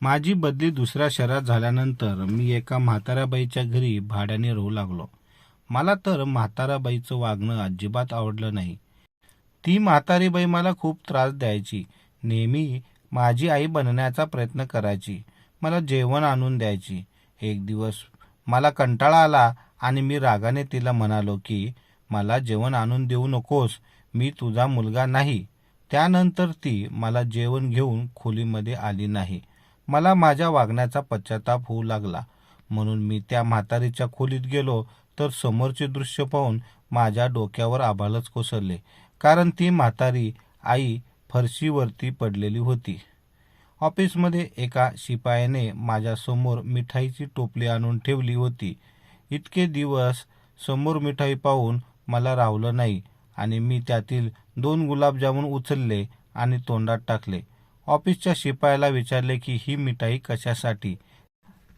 माझी बदली दुसऱ्या शहरात झाल्यानंतर मी एका म्हाताराबाईच्या घरी भाड्याने राहू लागलो. मला तर म्हाताराबाईचं वागणं अजिबात आवडलं नाही. ती म्हातारीबाई मला खूप त्रास द्यायची. नेहमी माझी आई बनण्याचा प्रयत्न करायची. मला जेवण आणून द्यायची. एक दिवस मला कंटाळा आला आणि मी रागाने तिला म्हणालो की मला जेवण आणून देऊ नकोस. मी तुझा मुलगा नाही. त्यानंतर ती मला जेवण घेऊन खोलीमध्ये आली नाही. मला माझ्या वागण्याचा पश्चाताप होऊ लागला. म्हणून मी त्या म्हातारीच्या खोलीत गेलो तर समोरचे दृश्य पाहून माझ्या डोक्यावर आभाळच कोसळले. कारण ती म्हातारी आई फरशीवरती पडलेली होती. ऑफिसमध्ये एका शिपायाने माझ्यासमोर मिठाईची टोपली आणून ठेवली होती. इतके दिवस समोर मिठाई पाहून मला रावलं नाही आणि मी त्यातील दोन गुलाबजामून उचलले आणि तोंडात टाकले. ऑफिसच्या शिपायाला विचारले की ही मिठाई कशासाठी?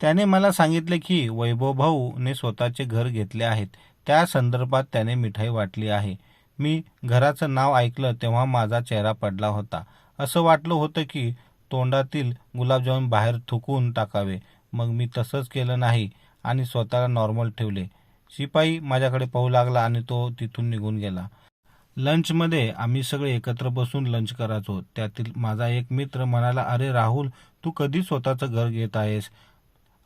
त्याने मला सांगितले की वैभव भाऊने स्वतःचे घर घेतले आहेत. त्या संदर्भात त्याने मिठाई वाटली आहे. मी घराचं नाव ऐकलं तेव्हा माझा चेहरा पडला होता. असं वाटलं होतं की तोंडातील गुलाबजामुन बाहेर थुकून टाकावे. मग मी तसंच केलं नाही आणि स्वतःला नॉर्मल ठेवले. शिपाई माझ्याकडे पाहू लागला आणि तो तिथून निघून गेला. लंचमध्ये आम्ही सगळे एकत्र बसून लंच करायचो. त्यातील माझा एक मित्र म्हणाला अरे राहुल तू कधी स्वतःचं घर घेत आहेस?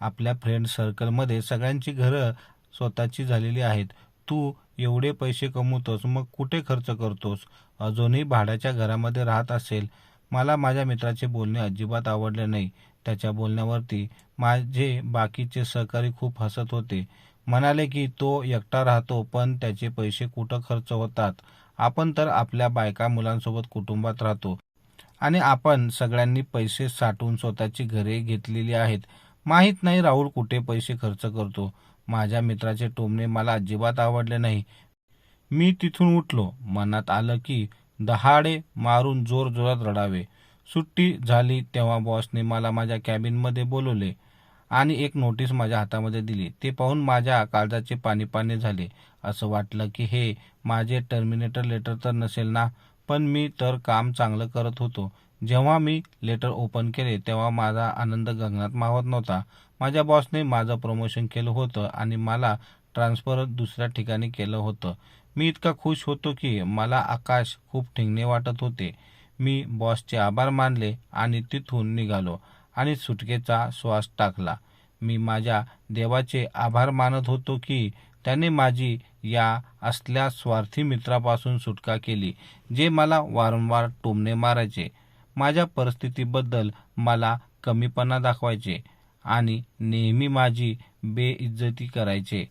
आपल्या फ्रेंड सर्कलमध्ये सगळ्यांची घरं स्वतःची झालेली आहेत. तू एवढे पैसे कमवतोस मग कुठे खर्च करतोस? अजूनही भाड्याच्या घरामध्ये राहत असेल. मला माझ्या मित्राचे बोलणे अजिबात आवडले नाही. त्याच्या बोलण्यावरती माझे बाकीचे सहकारी खूप हसत होते. म्हणाले की तो एकटा राहतो पण त्याचे पैसे कुठं खर्च होतात? आपण तर आपल्या बायका मुलांसोबत कुटुंबात राहतो आणि आपण सगळ्यांनी पैसे साठवून स्वतःची घरे घेतलेली आहेत. माहीत नाही राहुल कुठे पैसे खर्च करतो. माझ्या मित्राचे टोमणे मला अजिबात आवडले नाही. मी तिथून उठलो. मनात आलं की दहाडे मारून जोर जोरात रडावे. सुट्टी झाली तेव्हा बॉसने मला माझ्या कॅबिनमध्ये बोलवले. आणि एक नोटीस माझ्या हातामध्ये दिली. ते पाहून माझ्या काळजाचे पाणी पाणी झाले. असं वाटलं की हे माझे टर्मिनेटर लेटर तर नसेल ना पण मी तर काम चांगलं करत होतो. जेव्हा मी लेटर ओपन केले तेव्हा माझा आनंद गगनात मावत नव्हता. माझ्या बॉसने माझं प्रमोशन केलं होतं आणि मला ट्रान्सफर दुसऱ्या ठिकाणी केलं होतं. मी इतका खुश होतो की मला आकाश खूप ठिंगणे वाटत होते. मी बॉसचे आभार मानले आणि तिथून निघालो. आणि सुटकेचा श्वास टाकला. मी माझ्या देवाचे आभार मानत होतो की त्याने माझी या असल्या स्वार्थी मित्रापासून सुटका केली जे मला वारंवार टोमणे मारायचे. माझ्या परिस्थितीबद्दल मला कमीपणा दाखवायचे आणि नेहमी माझी बेइज्जती करायचे.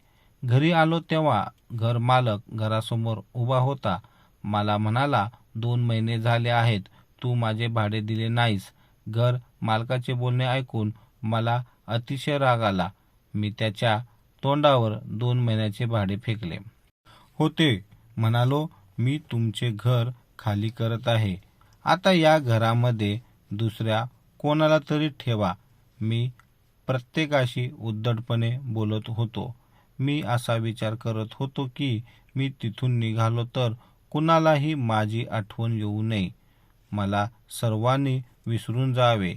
घरी आलो तेव्हा घरमालक घरासमोर उभा होता. मला म्हणाला दोन महिने झाले आहेत तू माझे भाडे दिले नाहीस. घर मालकाचे बोलणे ऐकून मला अतिशय राग आला. मी त्याच्या तोंडावर दोन महिन्याचे भाडे फेकले. होते. म्हणालो मी तुमचे घर खाली करत आहे. आता या घरामध्ये दुसऱ्या कोणाला तरी ठेवा. मी प्रत्येकाशी उद्धटपणे बोलत होतो. मी असा विचार करत होतो की मी तिथून निघालो तर कुणालाही माझी आठवण येऊ नये. मला सर्वांनी विसरून जावे.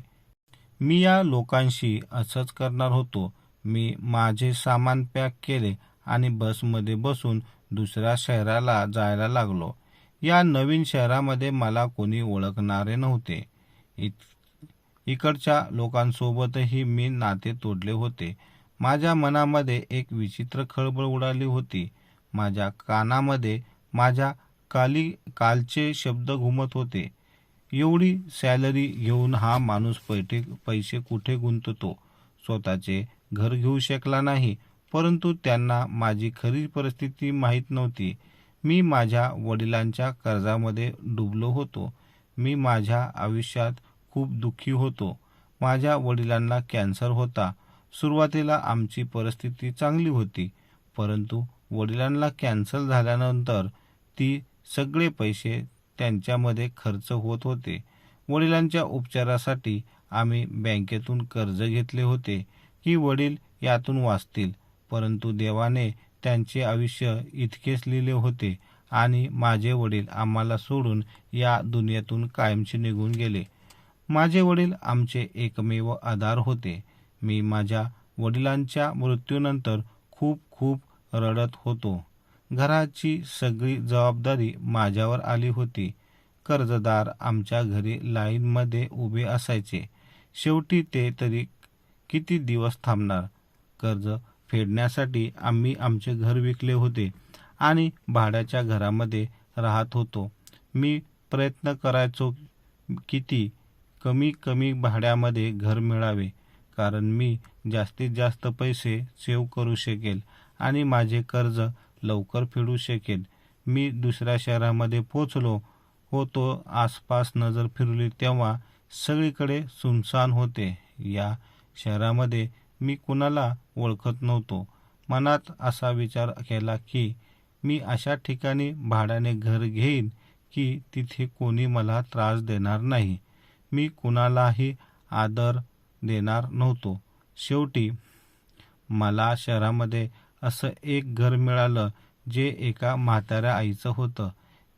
मी या लोकांशी असंच करणार होतो. मी माझे सामान पॅक केले आणि बसमध्ये बसून दुसऱ्या शहराला जायला लागलो. या नवीन शहरामध्ये मला कोणी ओळखणारे नव्हते. इकडच्या लोकांसोबतही मी नाते तोडले होते. माझ्या मनामध्ये एक विचित्र खळबळ उडाली होती. माझ्या कानामध्ये माझ्या काली कालचे शब्द घुमत होते. एवढी सॅलरी घेऊन हा माणूस पैठे पैसे कुठे गुंततो? स्वतःचे घर घेऊ शकला नाही परंतु त्यांना माझी खरी परिस्थिती माहीत नव्हती. मी माझ्या वडिलांच्या कर्जामध्ये डुबलो होतो. मी माझ्या आयुष्यात खूप दुःखी होतो. माझ्या वडिलांना कॅन्सर होता. सुरुवातीला आमची परिस्थिती चांगली होती परंतु वडिलांना कॅन्सर झाल्यानंतर ती सगळे पैसे त्यांच्यामध्ये खर्च होत होते. वडिलांच्या उपचारासाठी आम्ही बँकेतून कर्ज घेतले होते. की वडील यातून वाचतील परंतु देवाने त्यांचे आयुष्य इतकेच लिहिले होते आणि माझे वडील आम्हाला सोडून या दुनियेतून कायमचे निघून गेले. माझे वडील आमचे एकमेव आधार होते. मी माझ्या वडिलांच्या मृत्यूनंतर खूप खूप रडत होतो. घराची सगळी जबाबदारी माझ्यावर आली होती. कर्जदार आमच्या घरी लाईनमध्ये उभे असायचे. शेवटी ते तरी किती दिवस थांबणार? कर्ज फेडण्यासाठी आम्ही आमचे घर विकले होते आणि भाड्याच्या घरामध्ये राहत होतो. मी प्रयत्न करायचो किती? कमी कमी भाड्यामध्ये घर मिळावे कारण मी जास्तीत जास्त पैसे सेव्ह करू शकेल आणि माझे कर्ज लवकर फिरू शकेल. मी दुसऱ्या शहरामध्ये पोचलो होतो. आसपास नजर फिरली तेव्हा सगळीकडे सुनसान होते. या शहरामध्ये मी कुणाला ओळखत नव्हतो. मनात असा विचार केला की मी अशा ठिकाणी भाड्याने घर घेईन की तिथे कोणी मला त्रास देणार नाही. मी कुणालाही आदर देणार नव्हतो. शेवटी मला शहरामध्ये असं एक घर मिळालं जे एका म्हाताऱ्या आईचं होतं.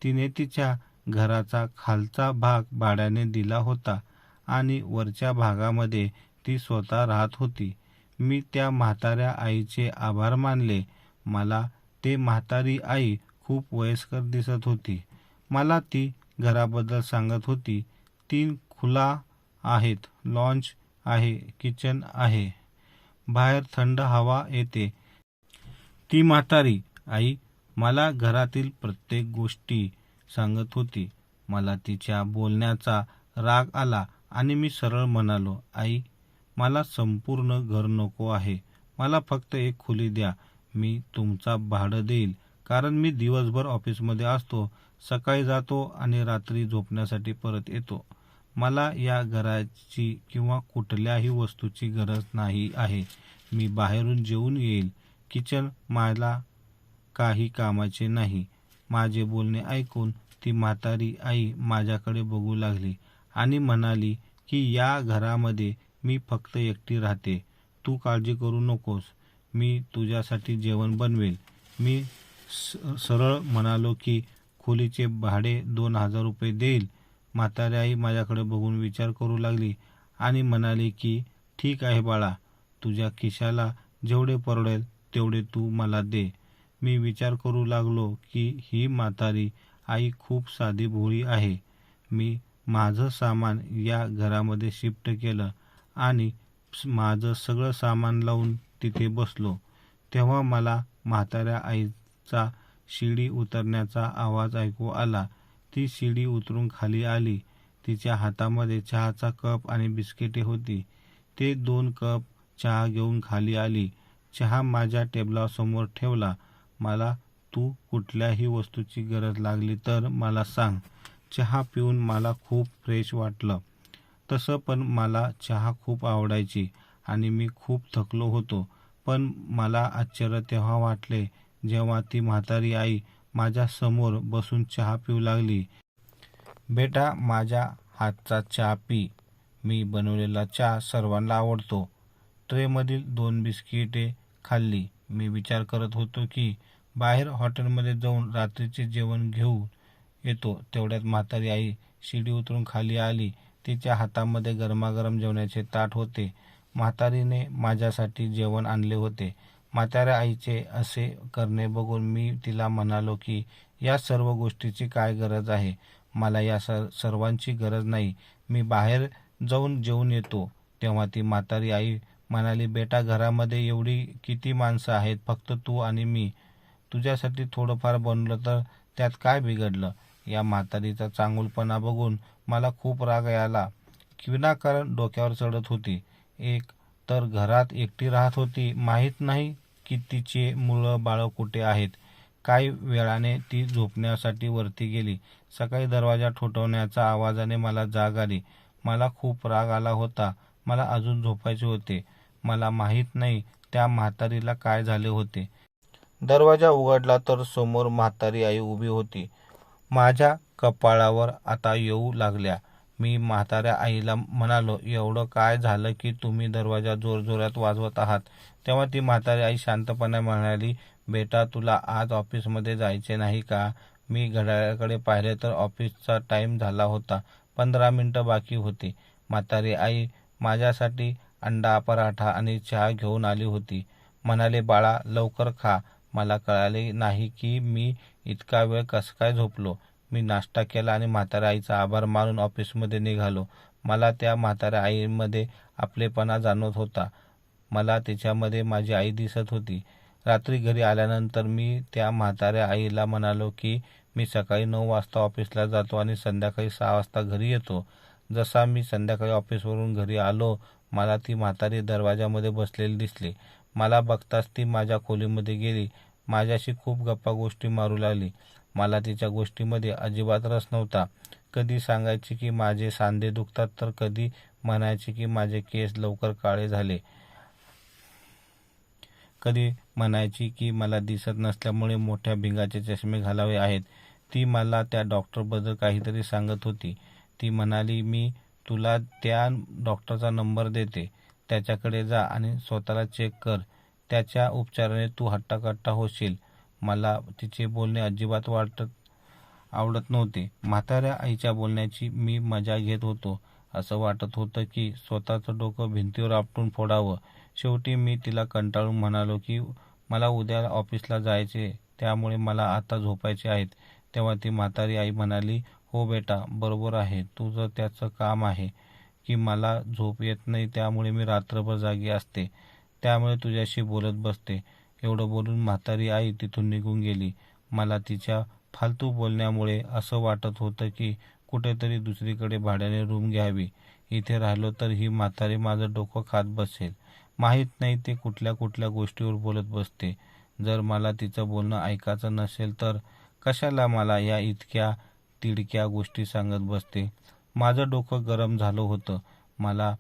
तिने तिच्या घराचा खालचा भाग भाड्याने दिला होता आणि वरच्या भागामध्ये ती स्वतः राहत होती. मी त्या म्हाताऱ्या आईचे आभार मानले. मला ते म्हातारी आई खूप वयस्कर दिसत होती. मला ती घराबद्दल सांगत होती. तीन खुला आहेत लॉन्च आहे किचन आहे. बाहेर थंड हवा येते. ती म्हातारी आई मला घरातील प्रत्येक गोष्टी सांगत होती. मला तिच्या बोलण्याचा राग आला आणि मी सरळ म्हणालो आई मला संपूर्ण घर नको आहे. मला फक्त एक खोली द्या. मी तुमचा भाडं देईल. कारण मी दिवसभर ऑफिसमध्ये असतो. सकाळी जातो आणि रात्री झोपण्यासाठी परत येतो. मला या घराची किंवा कुठल्याही वस्तूची गरज नाही आहे. मी बाहेरून जेवून येईल. किचन मला काही कामाचे नाही. माझे बोलणे ऐकून ती म्हातारी आई माझ्याकडे बघू लागली आणि म्हणाली की या घरामध्ये मी फक्त एकटी राहते. तू काळजी करू नकोस. मी तुझ्यासाठी जेवण बनवेल. मी सरळ म्हणालो की खोलीचे भाडे दोन हजार रुपये देईल. म्हातारी आई माझ्याकडे बघून विचार करू लागली आणि म्हणाली की ठीक आहे बाळा तुझ्या खिशाला जेवढे परवडेल तेवढे तू मला दे. मी विचार करू लागलो की ही म्हातारी आई खूप साधी भोळी आहे. मी माझं सामान या घरामध्ये शिफ्ट केलं आणि माझं सगळं सामान लावून तिथे बसलो. तेव्हा मला म्हाताऱ्या आईचा शिडी उतरण्याचा आवाज ऐकू आला. ती शिडी उतरून खाली आली. तिच्या हातामध्ये चहाचा कप आणि बिस्किटे होती. ते दोन कप चहा घेऊन खाली आली. चहा माझ्या टेबलासमोर ठेवला. मला तू कुठल्याही वस्तूची गरज लागली तर मला सांग. चहा पिऊन मला खूप फ्रेश वाटलं. तसं पण मला चहा खूप आवडायची आणि मी खूप थकलो होतो. पण मला आश्चर्य तेव्हा वाटले जेव्हा ती म्हातारी आई माझ्यासमोर बसून चहा पिऊ लागली. बेटा माझ्या हातचा चहा पी. मी बनवलेला चहा सर्वांना आवडतो. ट्रेमधील दोन बिस्किटे खाल्ली. मी विचार करत होतो की बाहेर हॉटेलमध्ये जाऊन रात्रीचे जेवण घेऊन येतो. तेवढ्यात म्हातारी आई शिडी उतरून खाली आली. तिच्या हातामध्ये गरमागरम जेवणाचे ताट होते. म्हातारीने माझ्यासाठी जेवण आणले होते. म्हाताऱ्या आईचे असे करणे बघून मी तिला म्हणालो की या सर्व गोष्टीची काय गरज आहे? मला या सर सर्वांची गरज नाही. मी बाहेर जाऊन जेवून येतो. तेव्हा ती म्हातारी आई म्हणाली बेटा घरामध्ये एवढी किती माणसं आहेत? फक्त तू आणि मी. तुझ्यासाठी थोडंफार बनलं तर त्यात काय बिघडलं या म्हातारीचा चांगुलपणा बघून मला खूप राग याला विनाकारण डोक्यावर चढत होती. एक तर घरात एकटी राहत होती. माहीत नाही की तिचे मुलं बाळं कुठे आहेत. काही वेळाने ती झोपण्यासाठी वरती गेली. सकाळी दरवाजा ठोठवण्याच्या आवाजाने मला जाग आली. मला खूप राग आला होता. मला अजून झोपायचे होते. मला माहीत नाही त्या म्हातारीला काय झाले होते. दरवाजा उघडला तर समोर म्हातारी आई उभी होती. माझ्या कपाळावर आता येऊ लागल्या. मी म्हाताऱ्या आईला म्हणालो एवढं काय झालं की तुम्ही दरवाजा जोरजोरात वाजवत आहात? तेव्हा ती म्हातारी आई शांतपणे म्हणाली बेटा तुला आज ऑफिसमध्ये जायचे नाही का? मी घड्याळाकडे पाहिले तर ऑफिसचा टाईम झाला होता. पंधरा मिनटं बाकी होती. म्हातारी आई माझ्यासाठी अंडा पराठा आणि चहा घेऊन आली होती. म्हणाले बाळा लवकर खा. मला कळाले नाही की मी इतका वेळ कसं काय झोपलो. मी नाश्ता केला आणि म्हाताऱ्या आईचा आभार मानून ऑफिसमध्ये निघालो. मला त्या म्हाताऱ्या आईमध्ये आपलेपणा जाणवत होता. मला तिच्यामध्ये माझी आई दिसत होती. रात्री घरी आल्यानंतर मी त्या म्हाताऱ्या आईला म्हणालो की मी सकाळी नऊ वाजता ऑफिसला जातो आणि संध्याकाळी सहा वाजता घरी येतो. जसा मी संध्याकाळी ऑफिसवरून घरी आलो मला ती म्हातारी दरवाजामध्ये बसलेली दिसली. मला बघताच ती माझ्या खोलीमध्ये गेली. माझ्याशी खूप गप्पा गोष्टी मारू लागली. मला तिच्या गोष्टीमध्ये अजिबात रस नव्हता. कधी सांगायची की माझे सांधे दुखतात तर कधी म्हणायची की माझे केस लवकर काळे झाले. कधी म्हणायची की मला दिसत नसल्यामुळे मोठ्या भिंगाचे चष्मे घालावे आहेत. ती मला त्या डॉक्टरबद्दल काहीतरी सांगत होती. ती म्हणाली मी तुला त्या डॉक्टरचा नंबर देते. त्याच्याकडे जा आणि स्वतःला चेक कर. त्याच्या उपचाराने तू हट्टाकट्टा होशील. मला तिचे बोलणे अजिबात वाटत आवडत नव्हते. म्हाताऱ्या आईच्या बोलण्याची मी मजा घेत होतो. असं वाटत होतं की स्वतःचं डोकं भिंतीवर आपटून फोडावं. शेवटी मी तिला कंटाळून म्हणालो की मला उद्या ऑफिसला जायचे त्यामुळे मला आता झोपायचे आहेत. तेव्हा ती म्हातारी आई म्हणाली हो बेटा बरोबर आहे. तुझं त्याचं काम आहे की मला झोप येत नाही त्यामुळे मी रात्रभर जागी असते. त्यामुळे तुझ्याशी बोलत बसते. एवढं बोलून म्हातारी आई तिथून निघून गेली. मला तिच्या फालतू बोलण्यामुळे असं वाटत होतं की कुठेतरी दुसरीकडे भाड्याने रूम घ्यावी. इथे राहिलो तर ही म्हातारी माझं डोकं खात बसेल. माहीत नाही ते कुठल्या कुठल्या गोष्टीवर बोलत बसते. जर मला तिचं बोलणं ऐकायचं नसेल तर कशाला मला या इतक्या तिडक्या गोष्टी सांगत बसते. माझं डोकं गरम झालं होतं. मला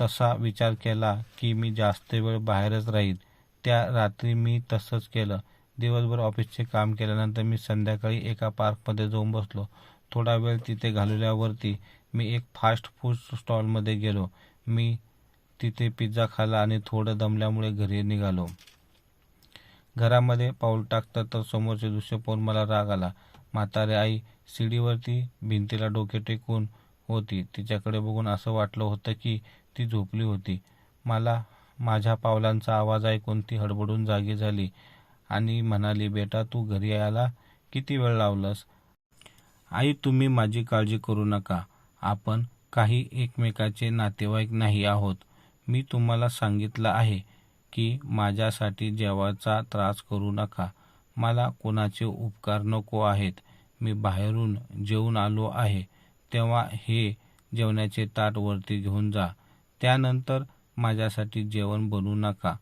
तसा विचार केला की मी जास्त वेळ बाहेरच राहील. त्या रात्री मी तसंच केलं. दिवसभर ऑफिसचे काम केल्यानंतर मी संध्याकाळी एका पार्कमध्ये जाऊन बसलो. थोडा वेळ तिथे घालवल्यावरती मी एक फास्ट फूड स्टॉलमध्ये गेलो. मी तिथे पिझ्झा खाल्ला आणि थोडं दमल्यामुळे घरी निघालो. घरामध्ये पाऊल टाकतात तर समोरचे दृश्य पाहून मला राग आला. म्हातारे आई शिडीवरती भिंतीला डोके टेकून होती. तिच्याकडे बघून असं वाटलं होतं की ती झोपली होती. मला माझ्या पावलांचा आवाज ऐकून ती हडबडून जागी झाली आणि म्हणाली बेटा तू घरी यायला किती वेळ लावलंस? आई तुम्ही माझी काळजी करू नका. आपण काही एकमेकाचे नातेवाईक नाही आहोत. मी तुम्हाला सांगितलं आहे की माझ्यासाठी जेवाचा त्रास करू नका. मला कोणाचे उपकार नको आहेत. मी बाहेरून जेवून आलो आहे. तेव्हा हे जेवणाचे ताट वरती घेऊन जा. त्यानंतर माझ्यासाठी जेवण बनवू नका.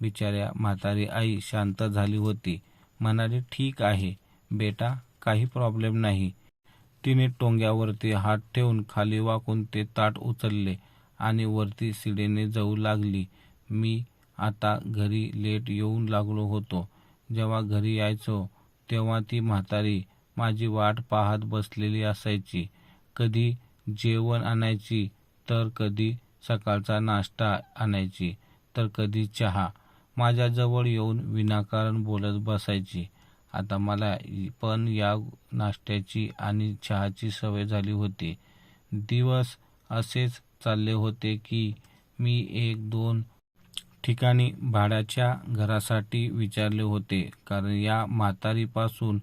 बिचाऱ्या म्हातारी आई शांत झाली होती. म्हणाली ठीक आहे. बेटा काही प्रॉब्लेम नाही. तिने टोंग्यावरती हात ठेवून खाली वाकून ते ताट उचलले आणि वरती शिडीने जाऊ लागली. मी आता घरी लेट येऊन लागलो होतो. जेव्हा घरी यायचो तेव्हा ती म्हातारी माझी वाट पाहत बसलेली असायची. कधी जेवण आणायची तर कधी सकाळचा नाश्ता आणायची तर कधी चहा. माझ्याजवळ येऊन विनाकारण बोलत बसायची. आता मला पण या नाश्त्याची आणि चहाची सवय झाली होती. दिवस असेच चालले होते की मी एक दोन ठिकाणी भाड्याच्या घरासाठी विचारले होते कारण या म्हातारीपासून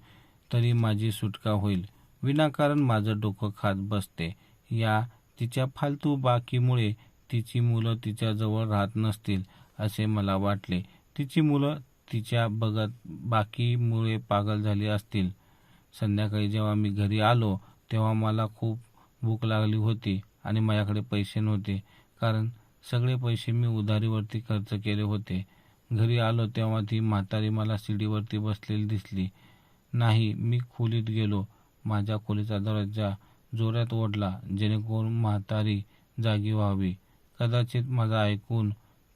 तरी माझी सुटका होईल. विनाकारण माझं डोकं खात बसते. या तिच्या फालतू बाकीमुळे तिची मुलं तिच्याजवळ राहत नसतील असे मला वाटले. तिची मुलं तिच्या बघत बाकीमुळे पागल झाली असतील. संध्याकाळी जेव्हा मी घरी आलो तेव्हा मला खूप भूक लागली होती आणि माझ्याकडे पैसे नव्हते. कारण सगळे पैसे मी उधारीवरती खर्च केले होते. घरी आलो तेव्हा ती म्हातारी मला शिडीवरती बसलेली दिसली. नाही मी खोलीत गेलो. माझ्या खोलीचा दरवाजा जोरात ओढला जेणेकरून म्हातारी जागी व्हावी. कदाचित माझं ऐकून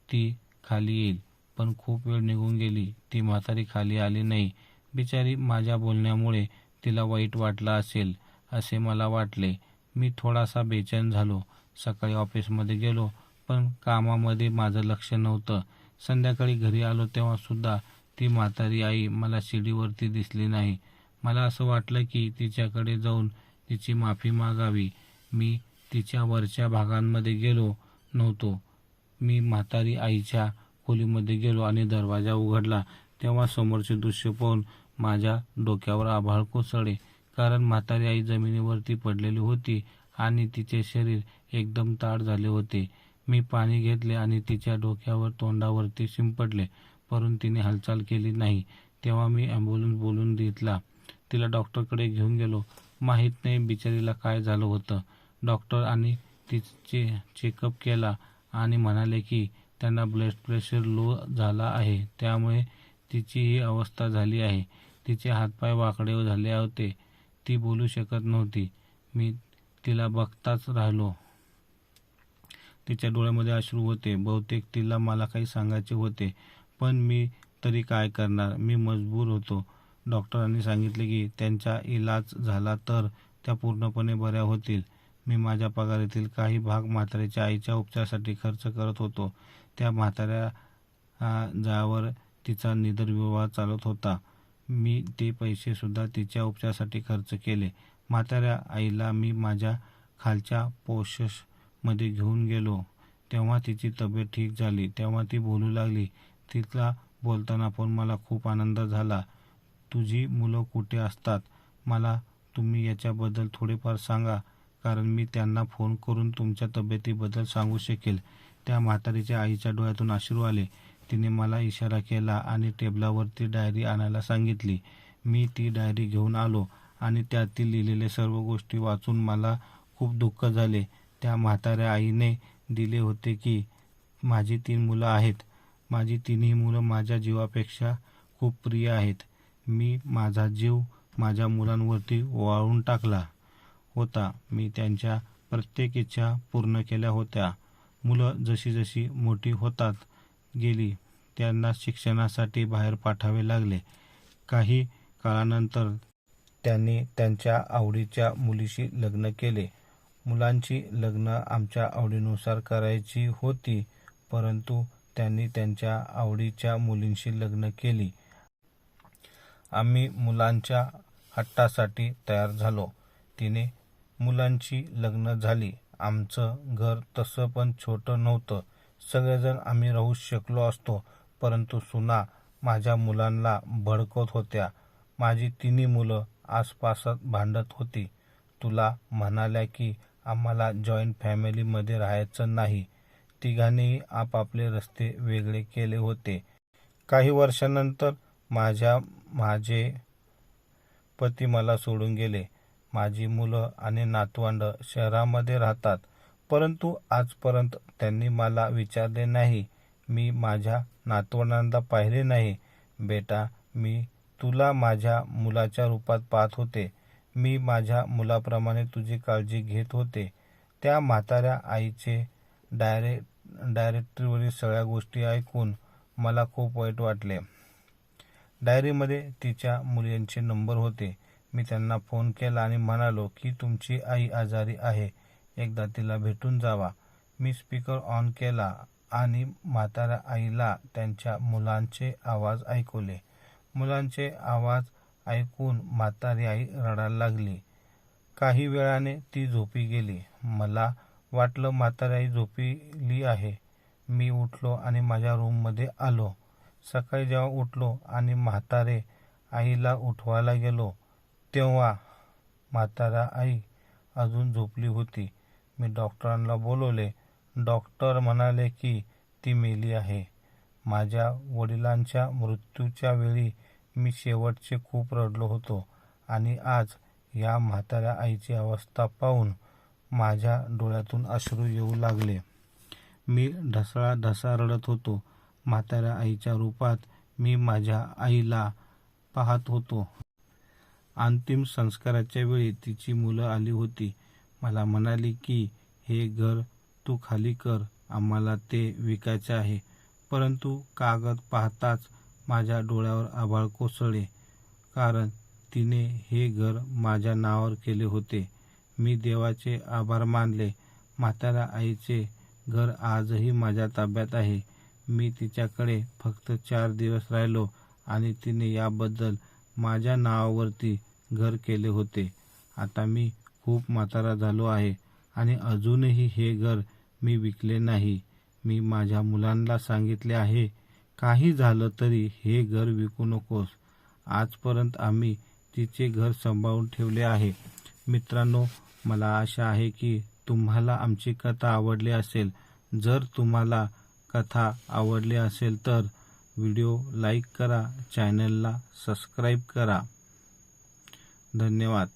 ती खाली येईल पण खूप वेळ निघून गेली. ती म्हातारी खाली आली नाही. बिचारी माझ्या बोलण्यामुळे तिला वाईट वाटला असेल असे मला वाटले. मी थोडासा बेचैन झालो. सकाळी ऑफिसमध्ये गेलो. पण कामामध्ये माझं लक्ष नव्हतं. संध्याकाळी घरी आलो तेव्हा सुद्धा ती म्हातारी आई मला शिडीवरती दिसली नाही. मला असं वाटलं की तिच्याकडे जाऊन तिची माफी मागावी. मी तिच्या वरच्या भागांमध्ये गेलो नव्हतो. मी म्हातारी आईच्या खोलीमध्ये गेलो आणि दरवाजा उघडला. तेव्हा समोरचे दृश्य पाहून माझ्या डोक्यावर आभाळ कोसळले. कारण म्हातारी आई जमिनीवरती पडलेली होती आणि तिचे शरीर एकदम ताड झाले होते. मी पाणी घेतले आणि तिच्या डोक्यावर तोंडावरती शिंपडले परंतु तिने हालचाल केली नाही. तेव्हा मी ॲम्ब्युलन्स बोलून घेतला. तिला डॉक्टरकडे घेऊन गेलो. माहीत नाही बिचारीला काय झालं होतं. डॉक्टर आणि तिचे चेकअप केला आणि म्हणाले की त्यांना ब्लड प्रेशर लो झाला आहे. त्यामुळे तिची ही अवस्था झाली आहे. तिचे हातपाय वाकडे झाले होते. ती बोलू शकत नव्हती. मी तिला बघताच राहिलो. तिच्या डोळ्यामध्ये अश्रू होते. बहुतेक तिला मला काही सांगायचे होते पण मी तरी काय करणार? मी मजबूर होतो. डॉक्टरांनी सांगितले की त्यांचा इलाज झाला तर त्या पूर्णपणे बऱ्या होतील. मी माझ्या पगारातील काही भाग म्हाताऱ्याच्या आईच्या उपचारासाठी खर्च करत होतो. त्या म्हाताऱ्या जावर तिचा निदर्विवाह चालत होता. मी ते पैसेसुद्धा तिच्या उपचारासाठी खर्च केले. म्हाताऱ्या आईला मी माझ्या खालच्या मध्ये घेऊन गेलो. तेव्हा तिची तब्येत ठीक झाली. तेव्हा ती बोलू लागली तिला बोलताना पण मला खूप आनंद झाला. तुझी मुलं कुठे असतात? मला तुम्ही याच्याबद्दल थोडेफार सांगा कारण मी त्यांना फोन करून तुमच्या तब्येतीबद्दल सांगू शकेल. त्या म्हातारीच्या आईच्या डोळ्यातून अश्रू आले. तिने मला इशारा केला आणि टेबलावरती डायरी आणायला सांगितली. मी ती डायरी घेऊन आलो आणि त्यातील लिहिलेले सर्व गोष्टी वाचून मला खूप दुःख झाले. त्या म्हाताऱ्या आईने दिले होते की माझी तीन मुलं आहेत. माझी तिन्ही मुलं माझ्या जीवापेक्षा खूप प्रिय आहेत. मी माझा जीव माझ्या मुलांवरती ओवाळून टाकला होता. मी त्यांच्या प्रत्येक इच्छा पूर्ण केल्या होत्या. मुलं जशी जशी मोठी होतात गेली त्यांना शिक्षणासाठी बाहेर पाठावे लागले. काही काळानंतर त्यांनी त्यांच्या आवडीच्या मुलीशी लग्न केले. मुलांची लग्न आमच्या आवडीनुसार करायची होती परंतु त्यांनी त्यांच्या आवडीच्या मुलींशी लग्न केली. आम्ही मुलांच्या हट्टासाठी तयार झालो. तिने मुलांची लग्न झाली. आमचं घर तसं पण छोटं नव्हतं. सगळेजण आम्ही राहू शकलो असतो परंतु सुना माझ्या मुलांना भडकवत होत्या. माझी तिन्ही मुलं आसपासात भांडत होती. तुला म्हणाल्या की आम्हाला जॉईंट फॅमिलीमध्ये राहायचं नाही. तिघांनीही आपापले रस्ते वेगळे केले होते. काही वर्षानंतर माझ्या माझे पती मला सोडून गेले. माझी मुलं आणि नातवंड शहरामध्ये राहतात परंतु आजपर्यंत त्यांनी मला विचारले नाही. मी माझ्या नातवंडांना पाहिले नाही. बेटा मी तुला माझ्या मुलाच्या रूपात पाहत होते. मी माझ्या मुलाप्रमाणे तुझी काळजी घेत होते. त्या म्हाताऱ्या आईचे डायरे डायरेक्टरीवरील सगळ्या गोष्टी ऐकून मला खूप वाईट वाटले. डायरीमध्ये तिच्या मुलींचे नंबर होते. मी त्यांना फोन केला आणि म्हणालो की तुमची आई आजारी आहे. एकदा तिला भेटून जावा. मी स्पीकर ऑन केला आणि म्हाताऱ्या आईला त्यांच्या मुलांचे आवाज ऐकवले. मुलांचे आवाज ऐकून म्हातारी आई रडायला लागली. काही वेळाने ती झोपी गेली. मला वाटलं म्हातारी आई झोपली आहे. मी उठलो आणि माझ्या रूममध्ये आलो. सकाळी जेव्हा उठलो आणि म्हातारे आईला उठवायला गेलो तेव्हा म्हातारा आई अजून झोपली होती. मी डॉक्टरांना बोलवले. डॉक्टर म्हणाले की ती मेली आहे. माझ्या वडिलांच्या मृत्यूच्या वेळी मी शेवटचे खूप रडलो होतो आणि आज या म्हाताऱ्या आईची अवस्था पाहून माझ्या डोळ्यातून अश्रू येऊ लागले. मी ढसळा ढसा रडत होतो. म्हाताऱ्या आईच्या रूपात मी माझ्या आईला पाहत होतो. अंतिम संस्काराच्या वेळी तिची मुलं आली होती. मला म्हणाली की हे घर तू खाली कर. आम्हाला ते विकायचे आहे. परंतु कागद पाहताच माझ्या डोळ्यावर आभाळ कोसळले. कारण तिने हे घर माझ्या नावावर केले होते. मी देवाचे आभार मानले. म्हाताऱ्या आईचे घर आजही माझ्या ताब्यात आहे. मी तिच्याकडे फक्त चार दिवस राहिलो आणि तिने याबद्दल माझ्या नावावरती घर केले होते. आता मी खूप म्हातारा झालो आहे आणि अजूनही हे घर मी विकले नाही. मी माझ्या मुलांना सांगितले आहे काही झालं तरी हे घर विकू नकोस. आजपर्यंत आम्ही तिचे घर सांभाळून ठेवले आहे. मित्रांनो मला आशा आहे की तुम्हाला आमची कथा आवडली असेल. जर तुम्हाला कथा आवडली असेल तर व्हिडिओ लाईक करा चॅनलला सबस्क्राईब करा. धन्यवाद.